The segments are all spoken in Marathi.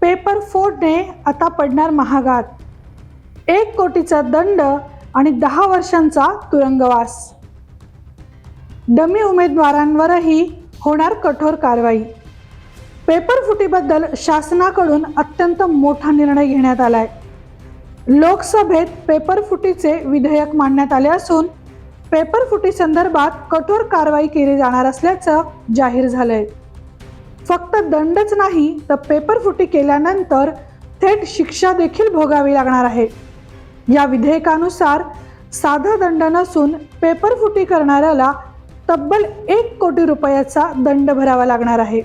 पेपर फोडणे आता पडणार महागात. एक कोटीचा दंड आणि दहा वर्षांचा तुरुंगवास. डमी उमेदवारांवरही होणार कठोर कारवाई. पेपर फुटीबद्दल शासनाकडून अत्यंत मोठा निर्णय घेण्यात आलाय. लोकसभेत पेपर फुटीचे विधेयक मांडण्यात आले असून पेपर फुटी संदर्भात कठोर कारवाई केली जाणार असल्याचं जाहीर झालंय. फक्त दंडच नाही तर पेपरफुटी केल्यानंतर थेट शिक्षा देखील भोगावी लागणार आहे. या विधेयकानुसार साधा दंड नसून पेपरफुटी करणाऱ्याला तब्बल एक कोटी रुपयाचा दंड भरावा लागणार आहे.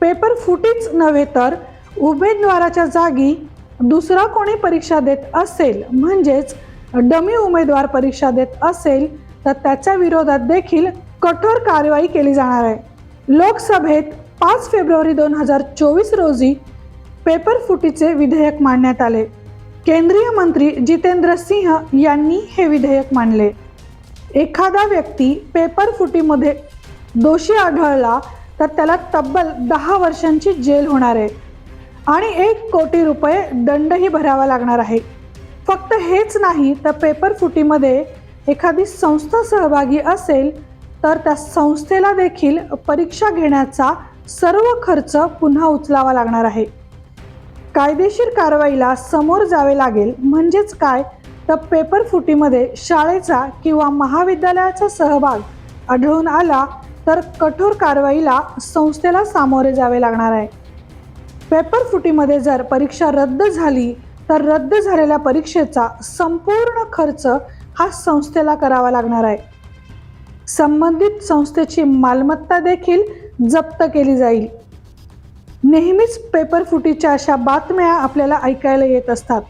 पेपरफुटीच नव्हे तर उमेदवाराच्या जागी दुसरा कोणी परीक्षा देत असेल म्हणजेच डमी उमेदवार परीक्षा देत असेल तर त्याच्या विरोधात देखील कठोर कारवाई केली जाणार आहे. लोकसभेत पाच फेब्रुवारी दोन हजार चोवीस रोजी पेपर फुटीचे विधेयक मांडण्यात आले. केंद्रीय मंत्री जितेंद्र सिंह यांनी हे विधेयक मांडले. एखादा व्यक्ती पेपर फुटीमध्ये दोषी आढळला तर त्याला तब्बल दहा वर्षांची जेल होणार आहे आणि एक कोटी रुपये दंडही भरावा लागणार आहे. फक्त हेच नाही तर पेपर फुटीमध्ये एखादी संस्था सहभागी असेल तर त्या संस्थेला देखील परीक्षा घेण्याचा सर्व खर्च पुन्हा उचलावा लागणार आहे. कायदेशीर कारवाईला समोर जावे लागेल म्हणजेच काय? तर पेपर फुटीमध्ये शाळेचा किंवा महाविद्यालयाचा सहभाग आढळून आला तर कठोर कारवाईला संस्थेला सामोरे जावे लागणार आहे. पेपर फुटीमध्ये जर परीक्षा रद्द झाली तर रद्द झालेल्या परीक्षेचा संपूर्ण खर्च हा संस्थेला करावा लागणार आहे. संबंधित संस्थेची मालमत्ता देखील जप्त केली जाईल. नेहमीच पेपर फुटीच्या अशा बातम्या आपल्याला ऐकायला येत असतात.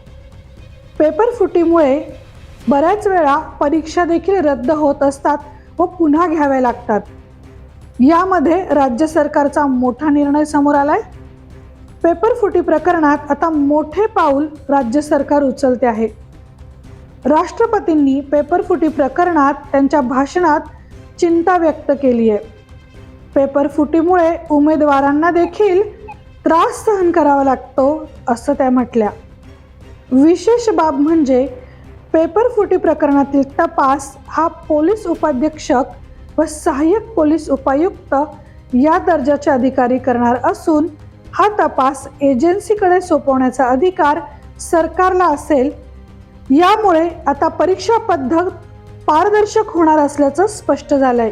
पेपर फुटीमुळे बऱ्याच वेळा परीक्षा देखील रद्द होत असतात व पुन्हा घ्याव्या लागतात. यामध्ये राज्य सरकारचा मोठा निर्णय समोर आलाय. पेपर फुटी प्रकरणात आता मोठे पाऊल राज्य सरकार उचलते आहे. राष्ट्रपतींनी पेपर फुटी प्रकरणात त्यांच्या भाषणात चिंता व्यक्त केली आहे पेपर फुटीमुळे उमेदवारांना देखील त्रास सहन करावा लागतो असं त्या म्हटल्या. विशेष बाब म्हणजे पेपर फुटी प्रकरणातील तपास हा पोलीस उपाधीक्षक व सहाय्यक पोलीस उपायुक्त या दर्जाचे अधिकारी करणार असून हा तपास एजन्सीकडे सोपवण्याचा अधिकार सरकारला असेल. यामुळे आता परीक्षा पद्धत पारदर्शक होणार असल्याचं स्पष्ट झालं आहे